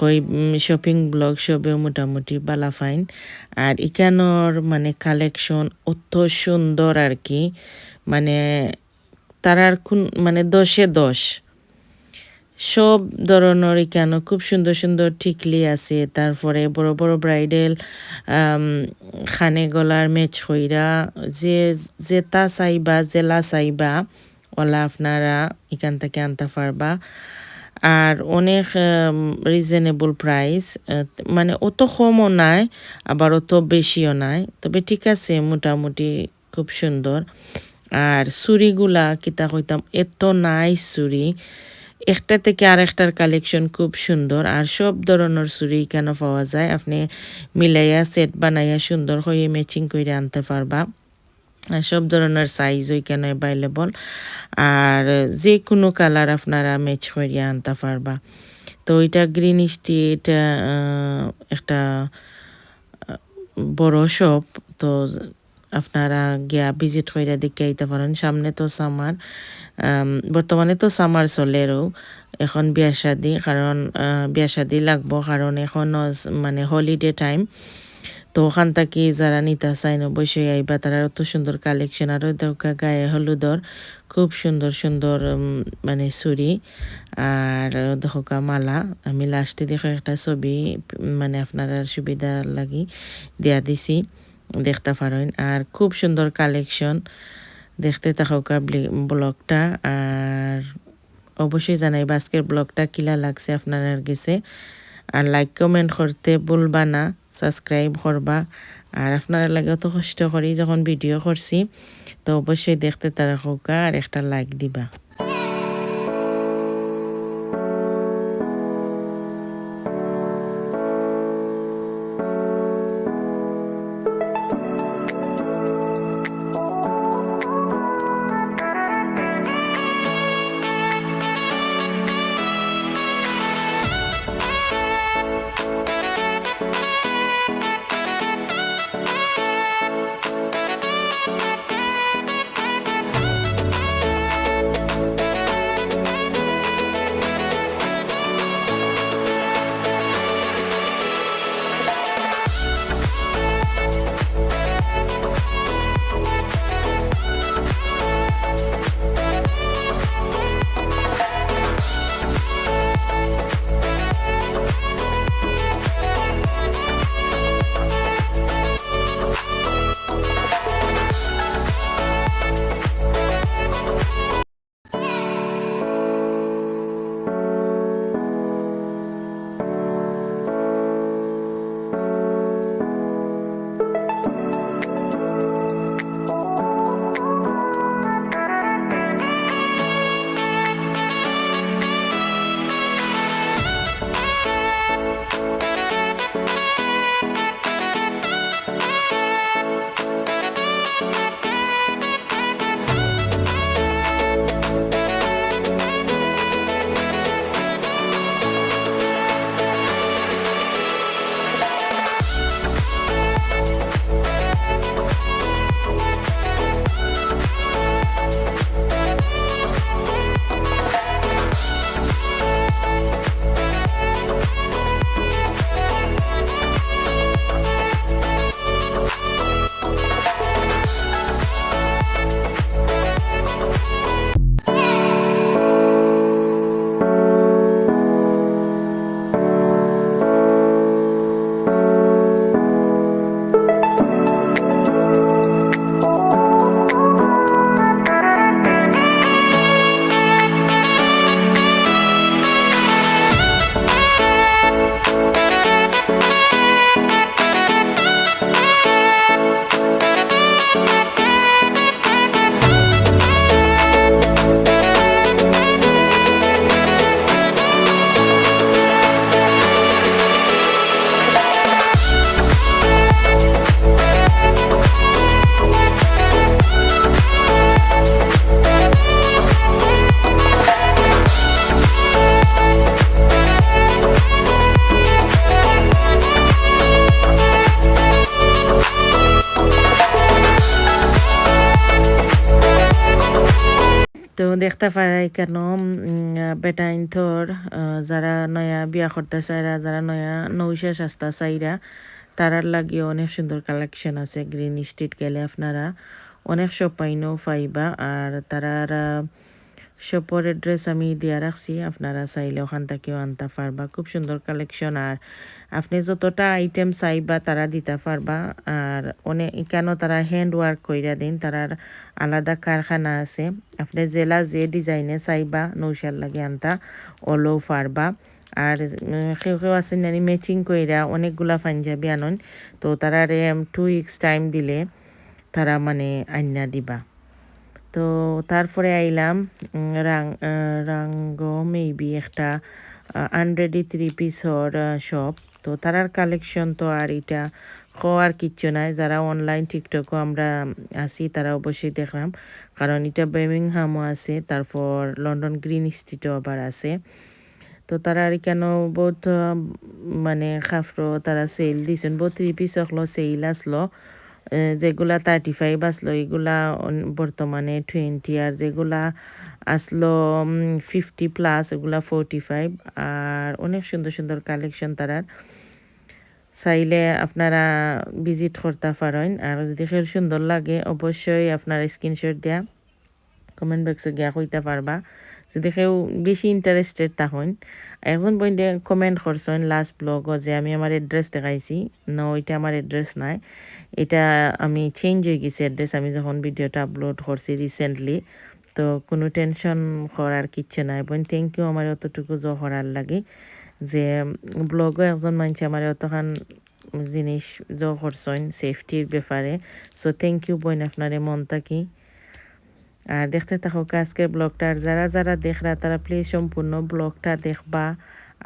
কই shopping blog সবে মোটামুটি বালা ফাইন আর এখানোর মানে কালেকশন অত সুন্দর আর কি। মানে তারার কোন মানে দশে দশ। সব ধরনের এখানে খুব সুন্দর সুন্দর ঠিকলি আছে। তারপরে বড় বড় ব্রাইডাল খানে গলার মেচ হইরা যে জেতা চাইবা, জেলা চাইবা, ওলা আপনারা এখান থেকে আনতে পারবা। আর অনেক রিজনেবল প্রাইস মানে অত কমও নাই, আবার অত বেশিও নাই। তবে ঠিক আছে, মোটামুটি খুব সুন্দর। আর চুরিগুলা কিতা কইতাম, এত নাই চুরি একটা থেকে আরেকটার কালেকশন খুব সুন্দর। আর সব ধরনের চুরি কেন পাওয়া যায়? আপনি মিলাইয়া সেট বানাইয়া সুন্দর হয়ে ম্যাচিং করে আনতে পারবা। সব ধরনের সাইজ ওইখানে অ্যাভেলেবল আর যে কোনো কালার আপনারা ম্যাচ করিয়া আনতে পারবা। তো এটা গ্রিন স্টেট একটা বড় শপ তো আপনারা গিয়া ভিজিট করে দেখে আইতে পারেন। সামনে তো সামার বর্তমানে তো সামার চলেরও। এখন বিয়া শাদি, কারণ বিয়া শাদি লাগবো। কারণ এখন মানে হলিডে টাইম তো ওখান থেকে যারা নিতে চাইন অবশ্যই আইবা। তারা অত সুন্দর কালেকশন আরও দেখা গায়ে হলুদর খুব সুন্দর সুন্দর মানে ছুরি। আর দেখা মালা। আমি লাস্টে দেখো একটা ছবি মানে আপনার সুবিধা লাগি দেয়া দিছি, দেখতে পারেন। আর খুব সুন্দর কালেকশন দেখতে থাকা ব্লগটা। আর অবশ্যই জানাই আজকের ব্লগটা কিলা লাগছে, আপনার গেছে। আর লাইক কমেন্ট করতে ভুলবা না। সাবস্ক্রাইব করবা। আর আপনারা লাগে অত কষ্ট করি যখন ভিডিও করছি, তো অবশ্যই দেখতে তারা হোক আর একটা লাইক দিবা। তো দেখতে পারাই কেন বেটা ইনথর যারা নয়া বিয়া করতে চাইরা যারা নয়া নৌশা সাস্তা চাইরা তারার লাগিয়ে অনেক সুন্দর কালেকশন আছে গ্রিন স্ট্রিট গেলে আপনারা অনেক শপাইনও পাইবা, আর তারার শপর ড্রেস আমি দিয়া রাখছি। আপনারা চাইলে ওখান থেকেও আনতে পারবা। খুব সুন্দর কালেকশন আর আপনি যতটা আইটেম চাইবা তারা দিতে পারবা। আর অনেক কেন তারা হ্যান্ড ওয়ার্ক কইরা দিন? তারার আলাদা কারখানা আছে। আপনি জেলা যে ডিজাইনে চাইবা নৌশার লাগে আনতা, অলও পারবা। আর কেউ কেউ আছেন জানি ম্যাচিং কইরা অনেকগুলা পাঞ্জাবি আনন। তো তারা টু উইক্স টাইম দিলে তারা মানে আইনা দিবা। তো তারপরে আইলাম রাং রাঙ্গ মেবি একটা আনরেডি থ্রি পিসর শপ তো তারার কালেকশন তো আর এটা আর কিচ্ছু নাই। যারা অনলাইন টিকটকও আমরা আছি, তারা অবশ্যই দেখলাম। কারণ এটা বেমিংহামও আছে, তারপর লন্ডন গ্রিন স্ট্রিটও আবার আছে। তো তারা আর কেন বহুত মানে খাফরো তারা সেল দিছেন? বহুত থ্রি পিস সেল আসলো। যেগুলা থার্টি ফাইভ আসলো, এগুলা বর্তমানে টোয়েন্টি আর যেগুলা আসলো ফিফটি প্লাস এগুলা ফোরটি ফাইভ আর অনেক সুন্দর সুন্দর কালেকশন তারার চাইলে আপনারা ভিজিট করতে পারেন। আর যদি খেল সুন্দর লাগে, অবশ্যই আপনারা স্ক্রিনশট দেয়া কমেন্ট বক্সে গিয়া কইতে পারবা। যদি কেউ বেশি ইন্টারেস্টেড তখন একজন বইতে কমেন্ট করছেন লাস্ট ব্লগও যে আমি আমার অ্যাড্রেস দেখাইছি। ন ওইটা আমার অ্যাড্রেস নাই। এটা আমি চেঞ্জ হয়ে গেছি অ্যাড্রেস আমি যখন ভিডিওটা আপলোড করছি রিসেন্টলি তো কোনো টেনশন করার কিচ্ছু নাই। বোন থ্যাংক ইউ আমার অতটুকু জ করার লাগে যে ব্লগও একজন মানুষ আমার অতখান জিনিস জ করছেন সেফটির ব্যাপারে। সো থ্যাংক ইউ বোন আপনারে মন থাকি আর দেখতে থাকো আজকের ব্লগটা আর যারা যারা দেখরা, তারা প্লিজ সম্পূর্ণ ব্লগটা দেখবা।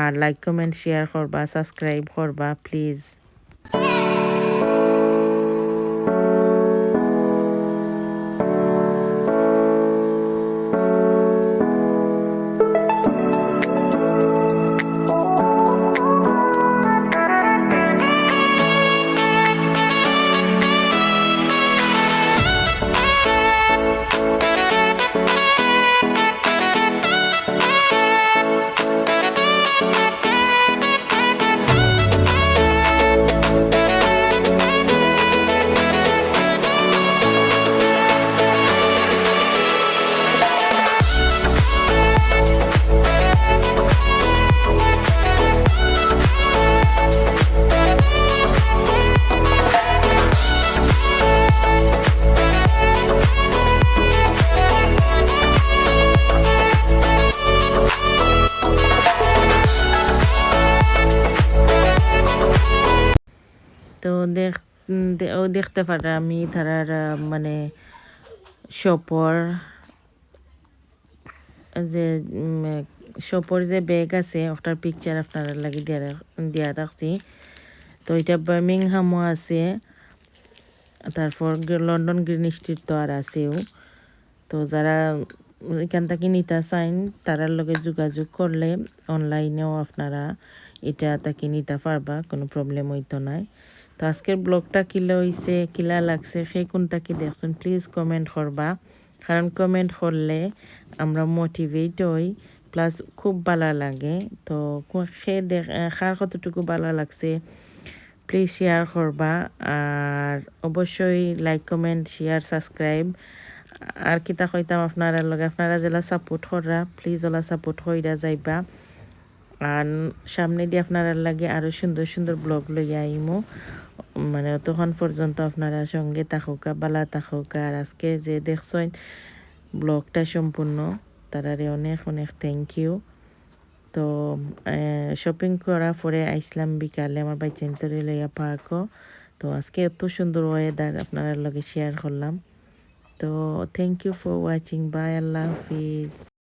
আর লাইক কমেন্ট শেয়ার করবা সাবস্ক্রাইব করবা প্লিজ দেখতে পারে আমি তারার মানে শপর যে শপর যে ব্যাগ আছে, ওটার পিকচার আপনারা লাগে দিয়া দিয়া রাখছি। তো এটা বার্মিংহামও আছে। তারপর লন্ডন গ্রিন স্ট্রিট তো আর আছেও। তো যারা এখান থেকে নিতে চাইন তারার লগে যোগাযোগ করলে অনলাইনেও আপনারা এটা তাকে নিতে পারবা, কোনো প্রবলেম হইতো নাই। তো আজকের ব্লগটা কিলা হয়েছে কিলা লাগছে, সেই কোনটা কি দেখছেন প্লিজ কমেন্ট করবা। কারণ কমেন্ট করলে আমরা মোটিভেট হই প্লাস খুব ভালো লাগে। তো সে দেখ কার কতটুকু ভালো লাগছে প্লিজ শেয়ার করবা আর অবশ্যই লাইক কমেন্ট শেয়ার সাবস্ক্রাইব আর কিতা কইতাম, আপনারা লগে আপনারা যেলা সাপোর্ট করা প্লিজ ওলা সাপোর্ট কইরা যাইবা। আর সামনে দিয়ে আপনারা লাগে আরও সুন্দর সুন্দর ব্লগ লইয়া আইমো। মানে তখন পর্যন্ত আপনারা সঙ্গে থাকুকা বালা থাকুকা। আর আজকে যে দেখছেন ব্লগটা সম্পূর্ণ, তারারে অনেক অনেক থ্যাংক ইউ তো শপিং করা পরে আইসলাম বিকালে আমার বাইচেন্তরে লইয়া পার্কও তো আজকে এত সুন্দর ওয়েদার আপনার লগে শেয়ার করলাম। তো thank you for watching bye Allah Hafiz.